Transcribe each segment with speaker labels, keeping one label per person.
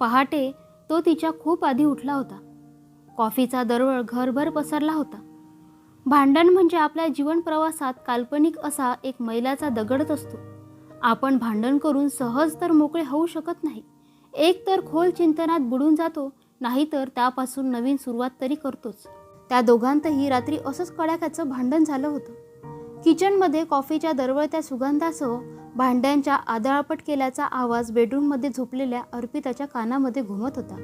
Speaker 1: पहाटे तो तिच्या खूप आधी उठला होता. कॉफीचा दरवळ घरभर पसरला होता. भांडण म्हणजे आपल्या जीवन प्रवासात काल्पनिक असा एक मैलाचा दगडच असतो. आपण भांडण करून सहज तर मोकळे होऊ शकत नाही. एक तर खोल चिंतनात बुडून जातो नाहीतर त्यापासून नवीन सुरुवात तरी करतोच. त्या दोघांतही रात्री असंच कडाक्याचं भांडण झालं होतं. किचनमध्ये कॉफीच्या दरवळत्या सुगंधासह भांड्यांच्या आदळापट केल्याचा आवाज बेडरूममध्ये झोपलेल्या अर्पिताच्या कानामध्ये घुमत होता.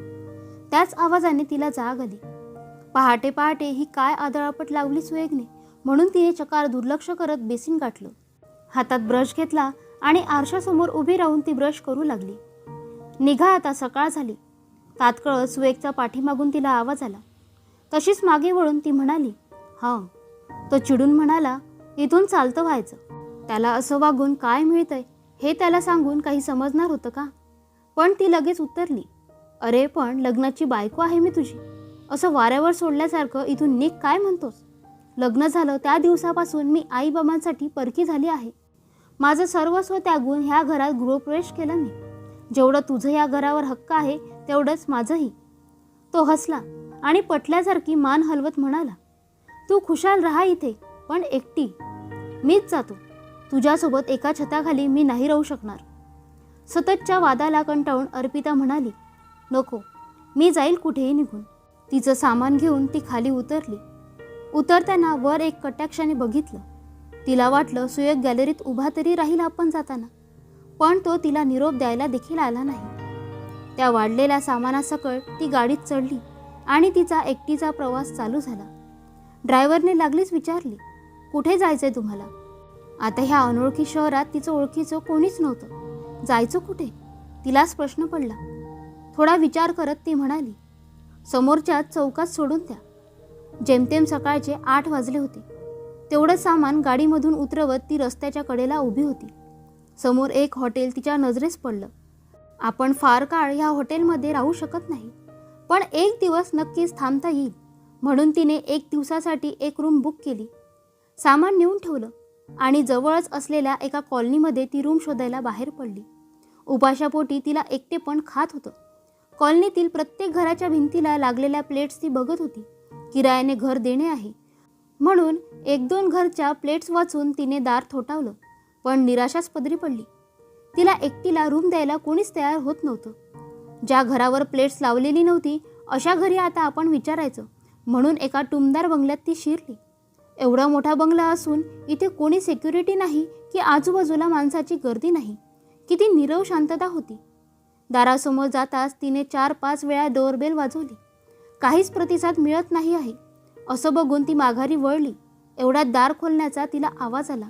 Speaker 1: त्याच आवाजाने तिला जाग आली. पहाटे पहाटे ही काय आदळापट लावली सुएगने म्हणून तिने चकार दुर्लक्ष करत बेसिन गाठलं. हातात ब्रश घेतला आणि आरशासमोर उभी राहून ती ब्रश करू लागली. निघा आता सकाळ झाली. तात्कळत सुएगचा पाठीमागून तिला आवाज आला. तशीच मागे वळून ती म्हणाली हां. तो चिडून म्हणाला इथून चालतं व्हायचं. त्याला असं वागून काय मिळतंय हे त्याला सांगून काही समजणार होतं का? पण ती लगेच उत्तरली अरे पण लग्नाची बायको आहे मी तुझी. असं वाऱ्यावर सोडल्यासारखं इथून निक काय म्हणतोस? लग्न झालं त्या दिवसापासून मी आईबाबांसाठी परकी झाली आहे. माझं सर्वस्व त्यागून ह्या घरात गृहप्रवेश केला मी. जेवढं तुझं या घरावर हक्क आहे तेवढंच माझंही. तो हसला आणि पटल्यासारखी मान हलवत म्हणाला तू खुशाल राहा इथे पण एकटी. मीच जातो. तुझ्यासोबत एका छताखाली मी नाही राहू शकणार. सततच्या वादाला कंटाळून अर्पिता म्हणाली नको मी जाईल कुठेही निघून. तिचं सामान घेऊन ती खाली उतरली. उतरताना वर एक कटाक्षाने बघितलं. तिला वाटलं सुयोग गॅलरीत उभा तरी राहील आपण जाताना पण तो तिला निरोप द्यायला देखील आला नाही. त्या वाढलेल्या सामानासकट ती गाडीत चढली आणि तिचा एकटीचा प्रवास चालू झाला. ड्रायव्हरने लागलीच विचारली कुठे जायचंय तुम्हाला? आता ह्या अनोळखी शहरात तिचं ओळखीचं कोणीच नव्हतं. जायचं कुठे? तिलाच प्रश्न पडला. थोडा विचार करत ती म्हणाली समोरच्या चौकात सोडून द्या. जेमतेम सकाळचे आठ वाजले होते. तेवढं सामान गाडीमधून उतरवत ती रस्त्याच्या कडेला उभी होती. समोर एक हॉटेल तिच्या नजरेस पडलं. आपण फार काळ ह्या हॉटेलमध्ये राहू शकत नाही. पण एक दिवस नक्कीच थांबता येईल. म्हणून तिने एक दिवसासाठी एक रूम बुक केली. सामान नेऊन ठेवलं. आणि जवळच असलेल्या एका कॉलनीमध्ये ती रूम शोधायला बाहेर पडली. उपाशापोटी तिला एकटेपण खात होतं. कॉलनीतील प्रत्येक घराच्या भिंतीला लागलेल्या प्लेट्स ती बघत होती. किरायाने घर देणे आहे. म्हणून एक दोन घरच्या प्लेट्स वाचून तिने दार थोटावलं पण निराशाच पदरी पडली. तिला एकटीला रूम द्यायला कोणीच तयार होत नव्हतं. ज्या घरावर प्लेट्स लावलेली नव्हती अशा घरी आता आपण विचारायचं म्हणून एका टुमदार बंगल्यात ती शिरली. एवढा मोठा बंगला असून इथे कोणी सिक्युरिटी नाही की आजूबाजूला माणसाची गर्दी नाही. किती निरव शांतता होती. दारासमोर जाताच तिने चार पाच वेळा डोअरबेल वाजवली. काहीच प्रतिसाद मिळत नाही आहे. असं बघून ती माघारी वळली. एवढ्यात दार खोलण्याचा तिला आवाज आला.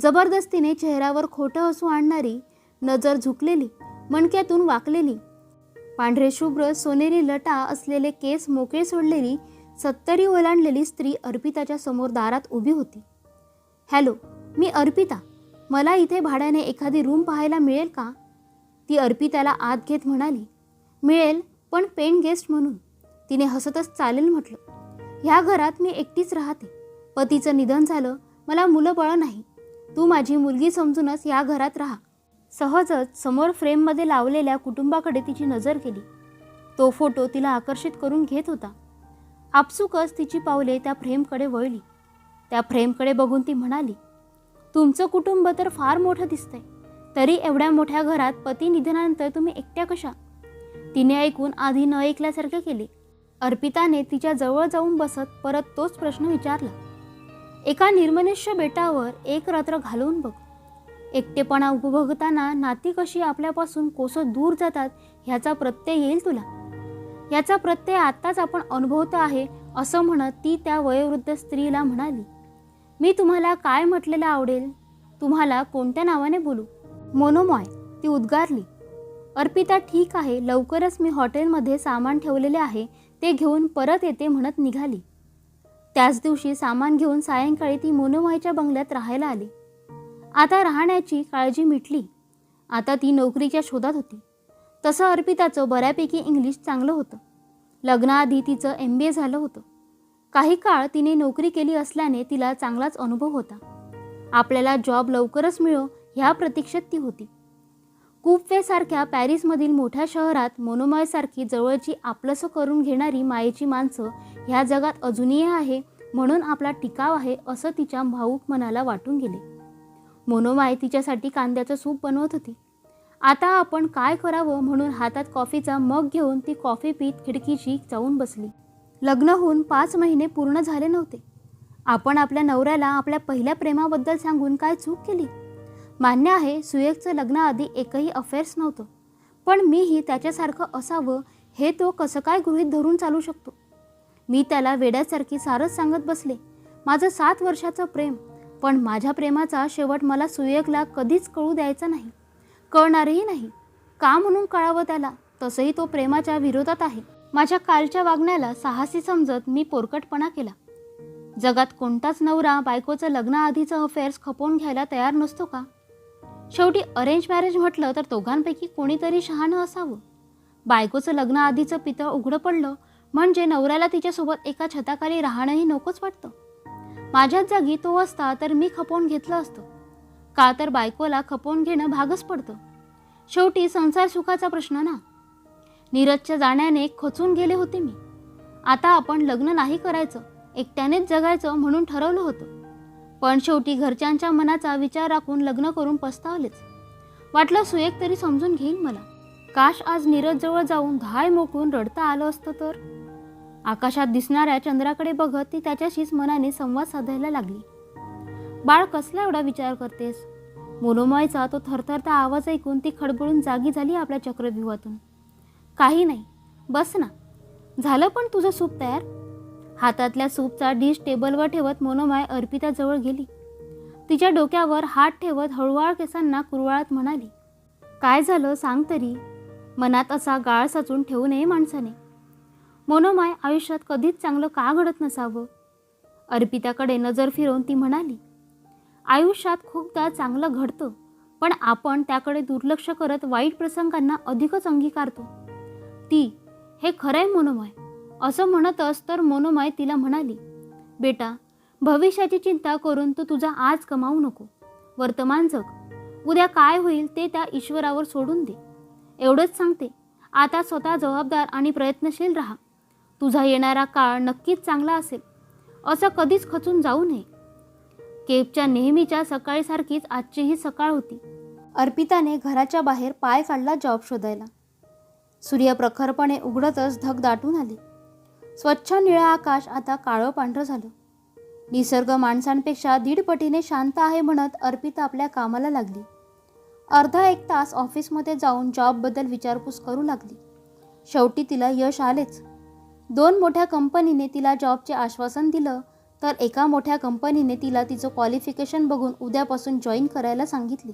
Speaker 1: जबरदस्तीने चेहऱ्यावर खोटं हसू आणणारी नजर झुकलेली मणक्यातून वाकलेली. पांढरे शुभ्र सोनेरी लटा असलेले केस मोकळे सोडलेली सत्तरी ओलांडलेली स्त्री अर्पिताच्या समोर दारात उभी होती. हॅलो मी अर्पिता. मला इथे भाड्याने एखादी रूम पाहायला मिळेल का? ती अर्पिताला आत घेत म्हणाली मिळेल पण पेन गेस्ट म्हणून. तिने हसतच चालेल म्हटलं ह्या घरात मी एकटीच राहते. पतीचं निधन झालं मला मुलं बळं नाही. तू माझी मुलगी समजूनच या घरात राहा. सहजच समोर फ्रेममध्ये लावलेल्या कुटुंबाकडे तिची नजर गेली. तो फोटो तिला आकर्षित करून घेत होता. आपसुकच तिची पावले त्या फ्रेमकडे वळली. त्या फ्रेमकडे बघून ती म्हणाली तुमचं कुटुंब तर फार मोठं दिसतंय. तरी एवढ्या मोठ्या घरात पती निधनानंतर तुम्ही एकट्या कशा? तिने ऐकून आधी न ऐकल्यासारखे केले. अर्पिताने तिच्या जवळ जाऊन बसत परत तोच प्रश्न विचारला. एका निर्मनुष्य बेटावर एक रात्र घालवून बघ. एकटेपणा उपभोगताना नाती कशी आपल्यापासून कोसं दूर जातात ह्याचा प्रत्यय येईल तुला. याचा प्रत्यय आत्ताच आपण अनुभवतो आहे असं म्हणत ती त्या वयोवृद्ध स्त्रीला म्हणाली मी तुम्हाला काय म्हटलेलं आवडेल? तुम्हाला कोणत्या नावाने बोलू? मोनोमॉय. ती उद्गारली अर्पिता ठीक आहे लवकरच मी हॉटेलमध्ये सामान ठेवलेले आहे ते घेऊन परत येते म्हणत निघाली. त्याच दिवशी सामान घेऊन सायंकाळी ती मोनोमॉयच्या बंगल्यात राहायला आली. आता राहण्याची काळजी मिटली. आता ती नोकरीच्या शोधात होती. तसं अर्पिताचं बऱ्यापैकी इंग्लिश चांगलं होतं. लग्नाआधी तिचं एम बी ए झालं होतं. काही काळ तिने नोकरी केली असल्याने तिला चांगलाच अनुभव होता. आपल्याला जॉब लवकरच मिळो ह्या प्रतीक्षेत ती होती. कूपवेसारख्या पॅरिसमधील मोठ्या शहरात मोनोमयसारखी जवळची आपलंसं करून घेणारी मायेची माणसं ह्या जगात अजूनही आहे म्हणून आपला टिकाव आहे असं तिच्या भाऊक मनाला वाटून गेले. मोनोमाय तिच्यासाठी कांद्याचं सूप बनवत होती. आता आपण काय करावं म्हणून हातात कॉफीचा मग घेऊन ती कॉफी पीत खिडकीशी जाऊन बसली. लग्न होऊन पाच महिने पूर्ण झाले नव्हते. आपण आपल्या नवऱ्याला आपल्या पहिल्या प्रेमाबद्दल सांगून काय चूक केली? मान्य आहे सुयेकचं लग्नाआधी एकही अफेअर्स नव्हतं. पण मीही त्याच्यासारखं असावं हे तो कसं काय गृहीत धरून चालू शकतो? मी त्याला वेड्यासारखी सारच सांगत बसले. माझं सात वर्षाचं प्रेम पण माझ्या प्रेमाचा शेवट मला सुयेकला कधीच कळू द्यायचा नाही. कळणारही नाही. का म्हणून कळावं त्याला? तसंही तो प्रेमाच्या विरोधात आहे. माझ्या कालच्या वागण्याला साहसी समजत मी पोरकटपणा केला. जगात कोणताच नवरा बायकोचं लग्नाआधीचं अफेअर्स खपवून घ्यायला तयार नसतो का? शेवटी अरेंज मॅरेज म्हटलं तर दोघांपैकी कोणीतरी शहाणं असावं. बायकोचं लग्नाआधीचं पितळ उघडं पडलं म्हणजे नवऱ्याला तिच्यासोबत एका छताखाली राहणंही नकोच वाटतं. माझ्याच जागी तो असता तर मी खपवून घेतलं असतं. का तर बायकोला खपवून घेणं भागच पडतं. शेवटी संसार सुखाचा प्रश्न ना. नीरजच्या जाण्याने खचून गेले होते मी. आता आपण लग्न नाही करायचं एकट्यानेच जगायचं म्हणून ठरवलं होतं. पण शेवटी घरच्यांच्या मनाचा विचार राखून लग्न करून पस्तावलेच. वाटलं सुयेक तरी समजून घेईल मला. काश आज नीरजजवळ जाऊन धाय मोकळून रडता आलं असतं तर? आकाशात दिसणाऱ्या चंद्राकडे बघत ती त्याच्याशीच मनाने संवाद साधायला लागली. बाळ कसला एवढा विचार करतेस? मोनोमयचा तो थरथरता आवाज ऐकून ती खडबडून जागी झाली आपल्या चक्रव्यूहातून. काही नाही बस ना. झालं पण तुझं सूप तयार? हातातल्या सूपचा डिश टेबलवर ठेवत मोनोमाय अर्पिताजवळ गेली. तिच्या डोक्यावर हात ठेवत हळूवाळ केसांना कुरवाळात म्हणाली काय झालं सांग तरी? मनात असा गाळ साचून ठेवू नये माणसाने. मोनोमाय आयुष्यात कधीच चांगलं का घडत नसावं? अर्पिताकडे नजर फिरवून ती म्हणाली आयुष्यात खूपदा चांगलं घडतं पण आपण त्याकडे दुर्लक्ष करत वाईट प्रसंगांना अधिकच अंगीकारतो. ती हे खरंय मनोमय. असं म्हणतच तर मनोमय तिला म्हणाली बेटा भविष्याची चिंता करून तू तुझा आज कमावू नको. वर्तमान जग. उद्या काय होईल ते त्या ईश्वरावर सोडून दे. एवढंच सांगते. आता स्वतः जबाबदार आणि प्रयत्नशील राहा. तुझा येणारा काळ नक्कीच चांगला असेल. असं कधीच खचून जाऊ नये. केपच्या नेहमीच्या सकाळीसारखीच आजचीही सकाळ होती. अर्पिताने घराच्या बाहेर पाय काढला जॉब शोधायला. सूर्य प्रखरपणे उघडतच धग दाटून आली. स्वच्छ निळं आकाश आता काळं पांढरं झालं. निसर्ग माणसांपेक्षा दीडपटीने शांत आहे म्हणत अर्पिता आपल्या कामाला लागली. अर्धा एक तास ऑफिसमध्ये जाऊन जॉबबद्दल विचारपूस करू लागली. शेवटी तिला यश आलेच. दोन मोठ्या कंपनीने तिला जॉबचे आश्वासन दिलं तर एका मोठ्या कंपनीने तिला तिचं क्वालिफिकेशन बघून उद्यापासून जॉईन करायला सांगितले.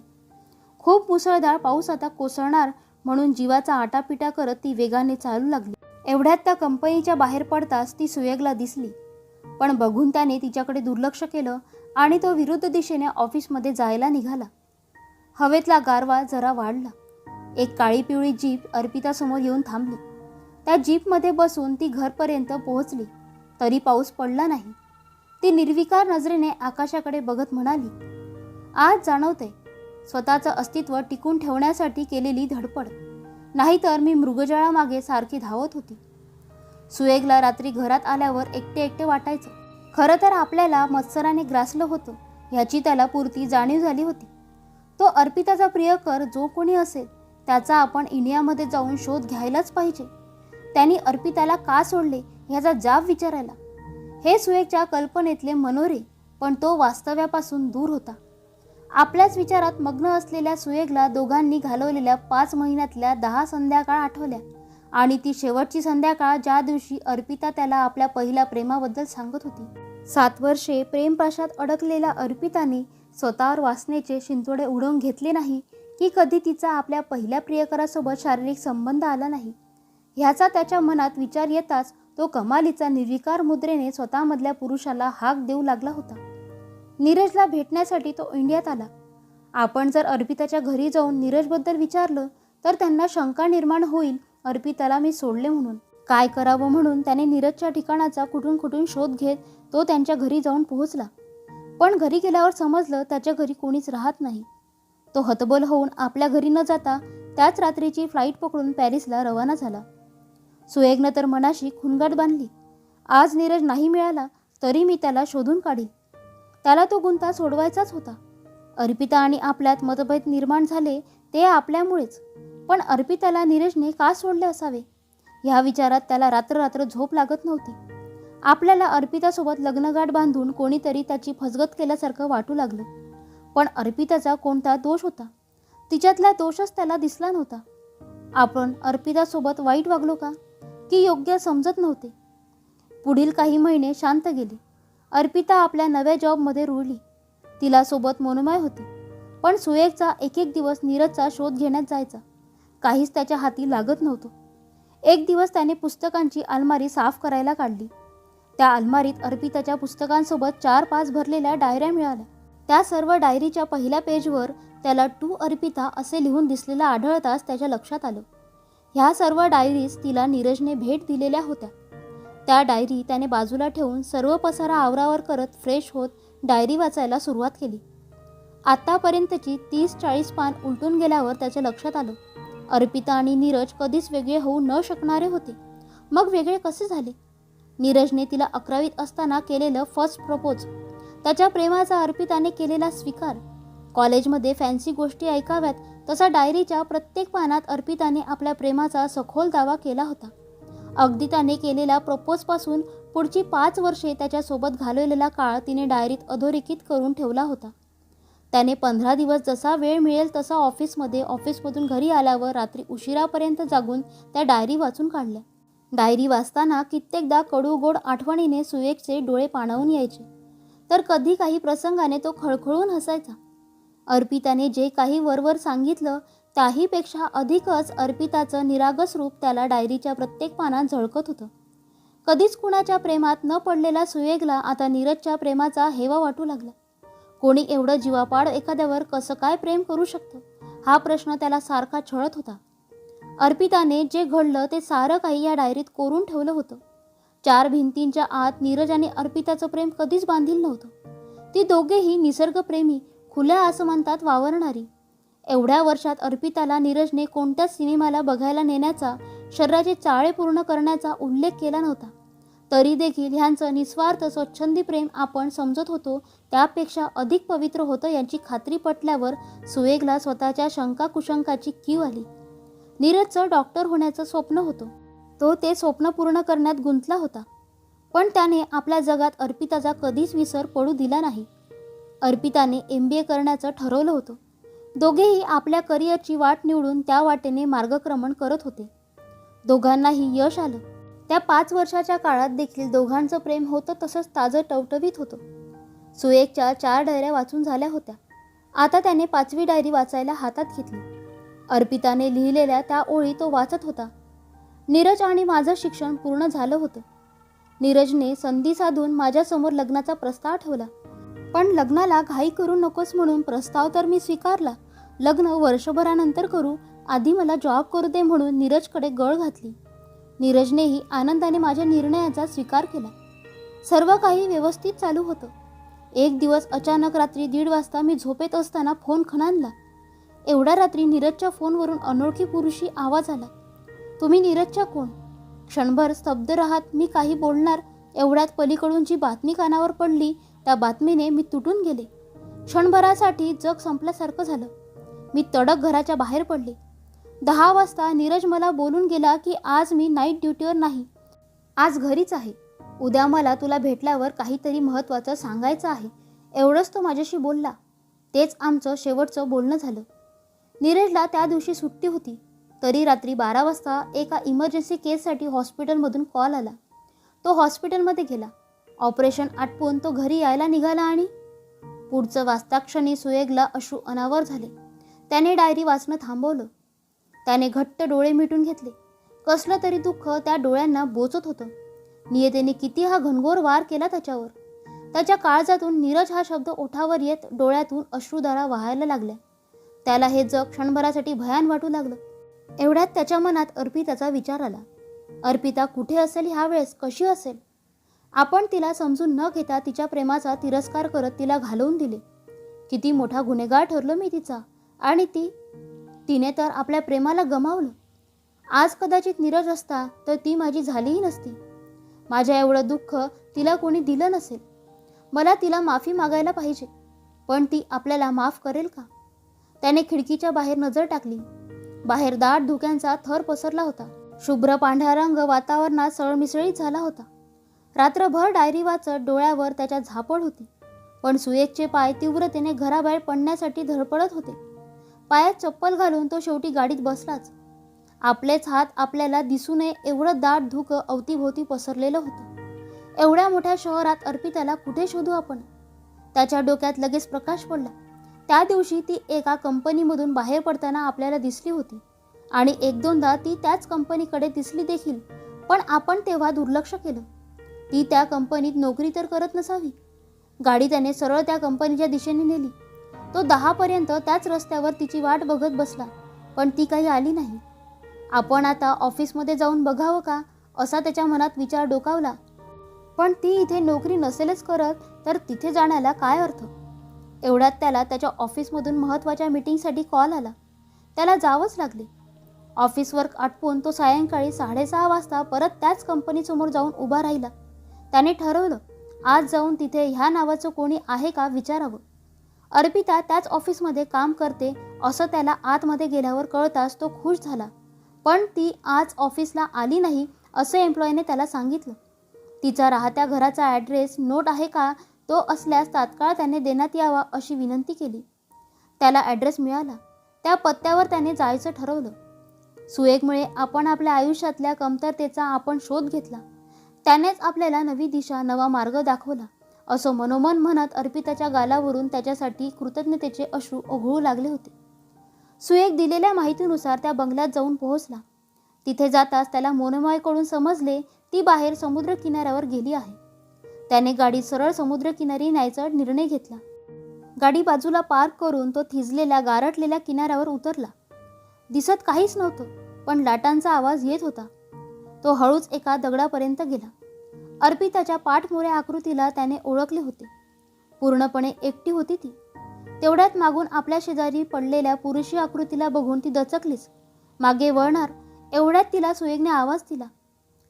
Speaker 1: खूप मुसळधार पाऊस आता कोसळणार म्हणून जीवाचा आटापिटा करत ती वेगाने चालू लागली. एवढ्यात त्या कंपनीच्या बाहेर पडताच ती सुयगला दिसली. पण बघून त्याने तिच्याकडे दुर्लक्ष केलं आणि तो विरुद्ध दिशेने ऑफिसमध्ये जायला निघाला. हवेतला गारवा जरा वाढला. एक काळी पिवळी जीप अर्पितासमोर येऊन थांबली. त्या जीपमध्ये बसून ती घरपर्यंत पोहोचली. तरी पाऊस पडला नाही. ती निर्विकार नजरेने आकाशाकडे बघत म्हणाली आज जाणवते स्वतःचं अस्तित्व टिकून ठेवण्यासाठी केलेली धडपड. नाहीतर मी मृगजळामागे सारखी धावत होती. सुएगला रात्री घरात आल्यावर एकटे एकटे वाटायचं. खरं तर आपल्याला मत्सराने ग्रासलं होतं ह्याची त्याला पुरती जाणीव झाली होती. तो अर्पिताचा प्रियकर जो कोणी असेल त्याचा आपण इंडियामध्ये जाऊन शोध घ्यायलाच पाहिजे. त्यांनी अर्पिताला का सोडले ह्याचा जाब विचारायला. हे सुएगच्या कल्पनेतले मनोरे पण तो वास्तव्यापासून दूर होता. आपल्याच विचारात मग्न असलेल्या सुएगला दोघांनी घालवलेल्या पाच महिन्यातल्या दहा संध्याकाळ आठवल्या आणि ती शेवटची संध्याकाळ ज्या दिवशी अर्पिता त्याला आपल्या पहिल्या प्रेमाबद्दल सांगत होती. सात वर्षे प्रेमपाशात अडकलेल्या अर्पिताने स्वतःवर वासनेचे शिंतोडे उडवून घेतले नाही की कधी तिचा आपल्या पहिल्या प्रियकरासोबत शारीरिक संबंध आला नाही. ह्याचा त्याच्या मनात विचार येताच तो कमालीचा निर्विकार मुद्रेने स्वतःमधल्या पुरुषाला हाक देऊ लागला होता. नीरजला भेटण्यासाठी तो इंडियात आला. आपण जर अर्पिताच्या घरी जाऊन नीरजबद्दल विचारलं तर त्यांना शंका निर्माण होईल अर्पिताला मी सोडले म्हणून. काय करावं म्हणून त्याने नीरजच्या ठिकाणाचा कुठून कुठून शोध घेत तो त्यांच्या घरी जाऊन पोहोचला. पण घरी गेल्यावर समजलं त्याच्या घरी कोणीच राहत नाही. तो हतबल होऊन आपल्या घरी न जाता त्याच रात्रीची फ्लाईट पकडून पॅरिसला रवाना झाला. सुएगनं तर मनाशी खुनगाट बांधली. आज नीरज नाही मिळाला तरी मी त्याला शोधून काढील त्याला तो गुंता सोडवायचाच होता. अर्पिता आणि आपल्यात मतभेद निर्माण झाले ते आपल्यामुळेच. पण अर्पिताला नीरजने का सोडले असावे? ह्या विचारात त्याला रात्ररात्र झोप लागत नव्हती. आपल्याला अर्पितासोबत लग्नगाठ बांधून कोणीतरी त्याची फसगत केल्यासारखं वाटू लागलं. पण अर्पिताचा कोणता दोष होता? तिच्यातला दोषच त्याला दिसला नव्हता. आपण अर्पितासोबत वाईट वागलो का? इतकी योग्य समजत नव्हते. पुढील काही महिने शांत गेले. अर्पिता आपल्या नव्या जॉबमध्ये रुळली. तिला सोबत मनोमय होती. पण सुएकचा एक एक दिवस नीरजचा शोध घेण्यात जायचा. काहीच त्याच्या हाती लागत नव्हतं. एक दिवस त्याने पुस्तकांची अलमारी साफ करायला काढली. त्या अलमारीत अर्पिताच्या पुस्तकांसोबत चार पाच भरलेल्या डायऱ्या मिळाल्या. त्या सर्व डायरीच्या पहिल्या पेजवर त्याला टू अर्पिता असे लिहून दिसलेलं आढळताच त्याच्या लक्षात आलं. ह्या सर्व डायरीज तिला नीरजने भेट दिलेल्या होत्या. त्या डायरी त्याने बाजूला ठेवून सर्व पसारा आवरावर करत फ्रेश होत डायरी वाचायला सुरुवात केली. आत्तापर्यंतची तीस चाळीस पान उलटून गेल्यावर त्याच्या लक्षात आलं. अर्पिता आणि नीरज कधीच वेगळे होऊ न शकणारे होते. मग वेगळे कसे झाले? नीरजने तिला अकरावीत असताना केलेलं फर्स्ट प्रपोज त्याच्या प्रेमाचा अर्पिताने केलेला स्वीकार. कॉलेजमध्ये फॅन्सी गोष्टी ऐकाव्यात तसा डायरीच्या प्रत्येक पानात अर्पिताने आपल्या प्रेमाचा सखोल दावा केला होता. अगदी त्याने केलेल्या प्रपोजपासून पुढची पाच वर्षे त्याच्यासोबत घालवलेला काळ तिने डायरीत अधोरेखित करून ठेवला होता. त्याने पंधरा दिवस जसा वेळ मिळेल तसा ऑफिसमध्ये ऑफिसमधून घरी आल्यावर रात्री उशिरापर्यंत जागून त्या डायरी वाचून काढल्या. डायरी वाचताना कित्येकदा कडू गोड आठवणीने सुएकचे डोळे पाणावून यायचे. तर कधी काही प्रसंगाने तो खळखळून हसायचा. अर्पिताने जे काही वरवर सांगितलं त्याहीपेक्षा अधिकच अर्पिताचं निरागस रूप त्याला डायरीच्या प्रत्येक पानात झळकत होतं. कधीच कुणाच्या प्रेमात न पडलेला सुवेगला आता नीरजच्या प्रेमाचा हेवा वाटू लागला. कोणी एवढं जीवापाड एखाद्यावर कसं काय प्रेम करू शकतं? हा प्रश्न त्याला सारखा छळत होता. अर्पिताने जे घडलं ते सारं काही या डायरीत कोरून ठेवलं होतं. चार भिंतींच्या आत नीरज आणि अर्पिताचं प्रेम कधीच बांधील नव्हतं. ती दोघेही निसर्गप्रेमी खुल्या आसमंतात वावरणारी. एवढ्या वर्षात अर्पिताला नीरजने कोणत्याच सिनेमाला बघायला नेण्याचा शरीराचे चाळे पूर्ण करण्याचा उल्लेख केला नव्हता. तरी देखील ह्यांचं निस्वार्थ स्वच्छंदी प्रेम आपण समजत होतो त्यापेक्षा अधिक पवित्र होतं यांची खात्री पटल्यावर सुवेगला स्वतःच्या शंका कुशंकाची कीव आली. नीरजचं डॉक्टर होण्याचं स्वप्न होतं. तो ते स्वप्न पूर्ण करण्यात गुंतला होता. पण त्याने आपल्या जगात अर्पिताचा कधीच विसर पडू दिला नाही. अर्पिताने एम बी ए करण्याचं ठरवलं होतं. दोघेही आपल्या करिअरची वाट निवडून त्या वाटेने मार्गक्रमण करत होते. दोघांनाही यश आलं. त्या पाच वर्षाच्या काळात देखील दोघांचं प्रेम होतं तसंच ताजं टवटवीत होतं. सुएकच्या चार डायऱ्या वाचून झाल्या होत्या. आता त्याने पाचवी डायरी वाचायला हातात घेतली. अर्पिताने लिहिलेल्या त्या ओळी तो वाचत होता. नीरज आणि माझं शिक्षण पूर्ण झालं होतं. नीरजने संधी साधून माझ्यासमोर लग्नाचा प्रस्ताव ठेवला. पण लग्नाला घाई करू नकोस म्हणून प्रस्ताव तर मी स्वीकारला. लग्न वर्षभरानंतर करू आधी मला जॉब करू दे म्हणून नीरजकडे गळ घातली. नीरजनेही आनंदाने माझ्या निर्णयाचा स्वीकार केला. सर्व काही व्यवस्थित चालू होतं. एक दिवस अचानक रात्री दीड वाजता मी झोपेत असताना फोन खणानला. एवढ्या रात्री नीरजच्या फोनवरून अनोळखी पुरुषी आवाज आला. तुम्ही नीरजच्या कोण? क्षणभर स्तब्ध राहत मी काही बोलणार एवढ्यात पलीकडून जी बातमी कानावर पडली त्या बातमीने मी तुटून गेले. क्षणभरासाठी जग संपल्यासारखं झालं. मी तडक घराच्या बाहेर पडले. दहा वाजता नीरज मला बोलून गेला की आज मी नाईट ड्युटीवर नाही. आज घरीच आहे. उद्या मला तुला भेटल्यावर काहीतरी महत्त्वाचं सांगायचं आहे. एवढंच तो माझ्याशी बोलला. तेच आमचं शेवटचं बोलणं झालं. नीरजला त्या दिवशी सुट्टी होती. तरी रात्री बारा वाजता एका इमर्जन्सी केससाठी हॉस्पिटलमधून कॉल आला. तो हॉस्पिटलमध्ये गेला. ऑपरेशन आटपून तो घरी यायला निघाला आणि पुढचं वाचताक्षणी सुएगला अश्रू अनावर झाले. त्याने डायरी वाचणं थांबवलं. त्याने घट्ट डोळे मिटून घेतले. कसलं तरी दुःख त्या डोळ्यांना बोचत होतं. नियतेने किती हा घनघोर वार केला त्याच्यावर. त्याच्या काळजातून नीरज हा शब्द ओठावर येत डोळ्यातून अश्रुधारा वाहायला लागल्या. त्याला हे जग क्षणभरासाठी भयान वाटू लागलं. एवढ्यात त्याच्या मनात अर्पिताचा विचार आला. अर्पिता कुठे असेल ह्यावेळेस? कशी असेल? आपण तिला समजून न घेता तिच्या प्रेमाचा तिरस्कार करत तिला घालवून दिले. किती मोठा गुन्हेगार ठरलो मी तिचा. आणि ती तिने तर आपल्या प्रेमाला गमावलं. आज कदाचित नीरज असता तर ती माझी झालीही नसती. माझ्या एवढं दुःख तिला कोणी दिलं नसेल. मला तिला माफी मागायला पाहिजे. पण ती आपल्याला माफ करेल का? त्याने खिडकीच्या बाहेर नजर टाकली. बाहेर दाट धुक्यांचा थर पसरला होता. शुभ्र पांढरा रंग वातावरणात सरमिसळीत झाला होता. रात्रभर डायरी वाचत डोळ्यावर त्याच्या झापड होती. पण सुएकचे पाय तीव्रतेने घराबाहेर पडण्यासाठी धडपडत होते. पायात चप्पल घालून तो शेवटी गाडीत बसलाच. आपलेच हात आपल्याला दिसू नये एवढं दाट धुकं अवतीभोवती पसरलेलं होतं. एवढ्या मोठ्या शहरात अर्पिताला कुठे शोधू आपण? त्याच्या डोक्यात लगेच प्रकाश पडला. त्या दिवशी ती एका कंपनीमधून बाहेर पडताना आपल्याला दिसली होती. आणि एक दोनदा ती त्याच कंपनीकडे दिसली देखील. पण आपण तेव्हा दुर्लक्ष केलं. ती त्या कंपनीत नोकरी तर करत नसावी. गाडी त्याने सरळ त्या कंपनीच्या दिशेने नेली. तो दहापर्यंत त्याच रस्त्यावर तिची वाट बघत बसला पण ती काही आली नाही. आपण आता ऑफिसमध्ये जाऊन बघावं का असा त्याच्या मनात विचार डोकावला. पण ती इथे नोकरी नसेलच करत तर तिथे जाण्याला काय अर्थ? एवढ्यात त्याला त्याच्या ऑफिसमधून महत्त्वाच्या मीटिंगसाठी कॉल आला. त्याला जावंच लागले. ऑफिस वर्क आटपून तो सायंकाळी साडेसहा वाजता परत त्याच कंपनीसमोर जाऊन उभा राहिला. त्याने ठरवलं आज जाऊन तिथे ह्या नावाचं कोणी आहे का विचारावं? अर्पिता त्याच ऑफिसमध्ये काम करते असं त्याला आतमध्ये गेल्यावर कळताच तो खुश झाला. पण ती आज ऑफिसला आली नाही असं एम्प्लॉईने त्याला सांगितलं. तिचा राहत्या घराचा ॲड्रेस नोट आहे का? तो असल्यास तात्काळ त्याने देण्यात यावा अशी विनंती केली. त्याला ॲड्रेस मिळाला. त्या पत्त्यावर त्याने जायचं ठरवलं. सुएकमुळे आपण आपल्या आयुष्यातल्या कमतरतेचा आपण शोध घेतला. त्यानेच आपल्याला नवी दिशा नवा मार्ग दाखवला. असं मनोमन म्हणत अर्पिताच्या गालावरून त्याच्यासाठी कृतज्ञतेचे अश्रू ओघळू लागले होते. सुएक दिलेल्या माहितीनुसार त्या बंगल्यात जाऊन पोहोचला. तिथे जाताच त्याला मोनमायकडून समजले ती बाहेर समुद्र किनाऱ्यावर गेली आहे. त्याने गाडी सरळ समुद्रकिनारी न्यायचा निर्णय घेतला. गाडी बाजूला पार्क करून तो थिजलेल्या गारटलेल्या किनाऱ्यावर उतरला. दिसत काहीच नव्हतं पण लाटांचा आवाज येत होता. तो हळूच एका दगडापर्यंत गेला. अर्पिताच्या पाठमोऱ्या आकृतीला त्याने ओळखले होते. पूर्णपणे एकटी होती ती. तेवढ्यात मागून आपल्या शेजारी पडलेल्या पुरुषी आकृतीला बघून ती दचकलीच. मागे वळणार एवढ्यात तिला सुएगने आवाज दिला.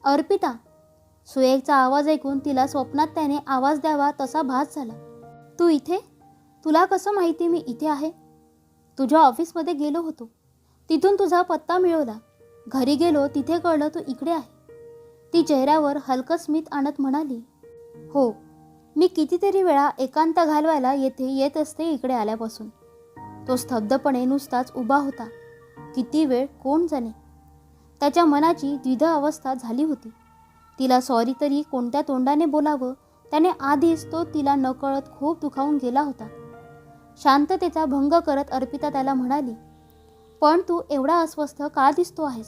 Speaker 1: अर्पिता सुएगचा आवाज ऐकून तिला स्वप्नात त्याने आवाज द्यावा तसा भास झाला. तू इथे? तुला कसं माहिती मी इथे आहे? तुझ्या ऑफिसमध्ये गेलो होतो. तिथून तुझा पत्ता मिळवला. घरी गेलो तिथे कळलं तू इकडे आहे. ती चेहऱ्यावर हलकं स्मित आणत म्हणाली हो मी कितीतरी वेळा एकांत घालवायला येथे येत असते इकडे आल्यापासून. तो स्तब्धपणे नुसताच उभा होता. किती वेळ कोण जाणे? त्याच्या मनाची द्विध अवस्था झाली होती. तिला सॉरी तरी कोणत्या तोंडाने बोलावं त्याने आधीच तो तिला नकळत खूप दुखावून गेला होता. शांततेचा भंग करत अर्पिता त्याला म्हणाली पण तू एवढा अस्वस्थ का दिसतो आहेस?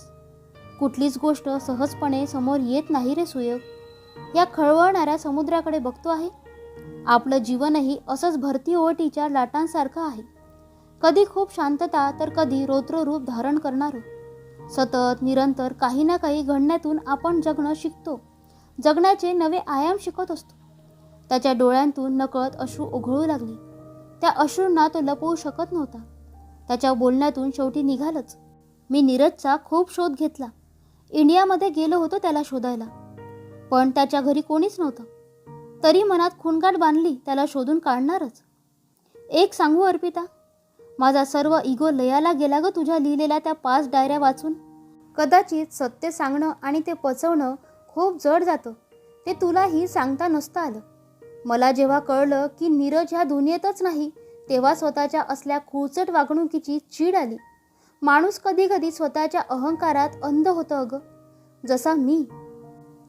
Speaker 1: कुठलीच गोष्ट सहजपणे समोर येत नाही रे सुयोग. या खळवळणाऱ्या समुद्राकडे बघतो आहे. आपलं जीवनही असंच भरती ओवटीच्या लाटांसारखं आहे. कधी खूप शांतता तर कधी रौद्ररूप धारण करणारं. सतत निरंतर काही ना काही घडण्यातून आपण जगणं शिकतो. जगण्याचे नवे आयाम शिकत असतो. त्याच्या डोळ्यांतून नकळत अश्रू उघळू लागले. त्या अश्रूंना तो लपवू शकत नव्हता. त्याच्या बोलण्यातून शेवटी निघालंच. मी नीरजचा खूप शोध घेतला. इंडियामध्ये गेलो होतो त्याला शोधायला. पण त्याच्या घरी कोणीच नव्हतं. तरी मनात खुणगाट बांधली त्याला शोधून काढणारच. एक सांगू अर्पिता? माझा सर्व इगो लयाला गेला ग तुझ्या लिहिलेल्या त्या पाच डायऱ्या वाचून. कदाचित सत्य सांगणं आणि ते पचवणं खूप जड जातं. ते तुलाही सांगता नसतं आलं. मला जेव्हा कळलं की नीरज ह्या दुनियेतच नाही तेव्हा स्वतःच्या असल्या खुळचट वागणुकीची चीड आली. माणूस कधी कधी स्वतःच्या अहंकारात अंध होतं अगं. जसा मी.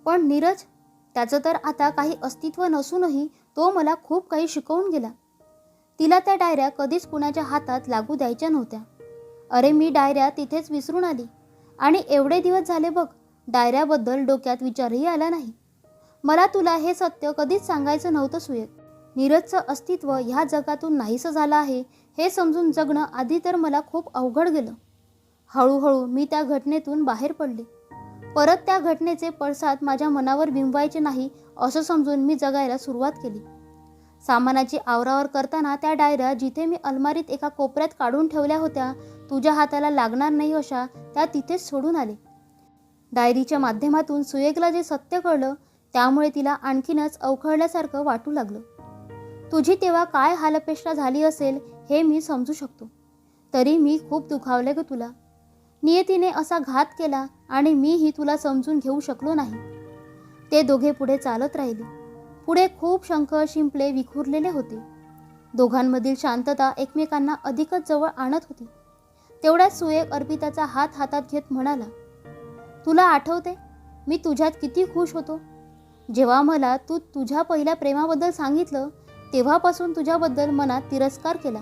Speaker 1: पण नीरज त्याचं तर आता काही अस्तित्व नसूनही तो मला खूप काही शिकवून गेला. तिला त्या डायऱ्या कधीच कुणाच्या हातात लागू द्यायच्या नव्हत्या. अरे मी डायऱ्या तिथेच विसरून आली. आणि एवढे दिवस झाले बघ डायऱ्याबद्दल डोक्यात विचारही आला नाही. मला तुला हे सत्य कधीच सांगायचं नव्हतं सुयत. नीरजचं अस्तित्व ह्या जगातून नाहीसं झालं आहे हे समजून जगणं आधी तर मला खूप अवघड गेलं. हळूहळू मी त्या घटनेतून बाहेर पडले. परत त्या घटनेचे पडसाद माझ्या मनावर बिंबवायचे नाही असं समजून मी जगायला सुरुवात केली. सामानाची आवरावर करताना त्या डायऱ्या जिथे मी अलमारीत एका कोपऱ्यात काढून ठेवल्या होत्या तुझ्या हाताला लागणार नाही अशा त्या तिथेच सोडून आले. डायरीच्या माध्यमातून सुयेगला जे सत्य कळलं त्यामुळे तिला आणखीनच अवखळल्यासारखं वाटू लागलं. तुझी तेव्हा काय हालपेष्टा झाली असेल हे मी समजू शकतो. तरी मी खूप दुखावले ग तुला. नियतीने असा घात केला आणि मीही तुला समजून घेऊ शकलो नाही. ते दोघे पुढे चालत राहिले. पुढे खूप शंख शिंपले विखुरलेले होते. दोघांमधील शांतता एकमेकांना अधिकच जवळ आणत होती. तेवढ्यात सुएक अर्पिताचा हात हातात घेत म्हणाला तुला आठवते? मी तुझ्यात किती खुश होतो. जेव्हा मला तू तुझ्या पहिल्या प्रेमाबद्दल सांगितलं तेव्हापासून तुझ्याबद्दल मनात तिरस्कार केला.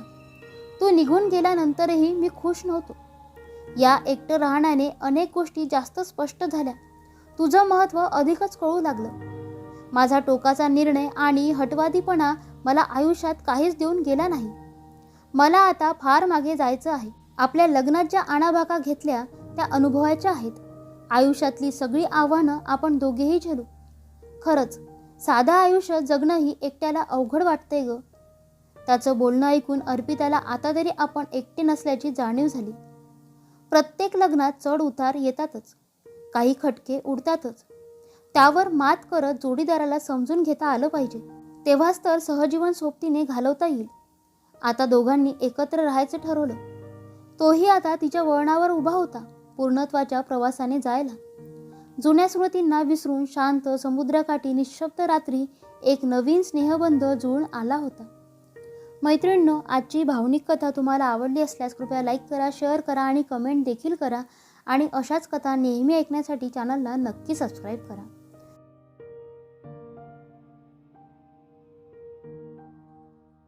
Speaker 1: तू निघून गेल्यानंतरही मी खुश नव्हतो. या एकटं राहण्याने अनेक गोष्टी जास्त स्पष्ट झाल्या. तुझं महत्त्व अधिकच कळू लागलं. माझा टोकाचा निर्णय आणि हटवादीपणा मला आयुष्यात काहीच देऊन गेला नाही. मला आता फार मागे जायचं आहे. आपल्या लग्नात ज्या आणाभाका घेतल्या त्या अनुभवायच्या आहेत. आयुष्यातली सगळी आव्हानं आपण दोघेही झेलू. खरंच साधं आयुष्य जगणंही एकट्याला अवघड वाटतंय ग. त्याचं बोलणं ऐकून अर्पिताला आता तरी आपण एकटे नसल्याची जाणीव झाली. प्रत्येक लग्नात चढ उतार येतातच. काही खटके उडतातच. त्यावर मात करत जोडीदाराला समजून घेता आलं पाहिजे. तेव्हाच तर सहजीवन सोबतीने घालवता येईल. आता दोघांनी एकत्र राहायचं ठरवलं. तोही आता तिच्या वळणावर उभा होता. पूर्णत्वाच्या प्रवासाने जायला. जुन्या स्मृतींना विसरून शांत समुद्रकाठी निशब्द रात्री एक नवीन स्नेहबंध जुळून आला होता. मैत्रिणींनो आजची भावनिक कथा तुम्हाला आवडली असल्यास कृपया लाईक करा शेअर करा आणि कमेंट देखील करा आणि अशाच कथा नेहमी ऐकण्यासाठी चॅनलला नक्की सबस्क्राईब करा.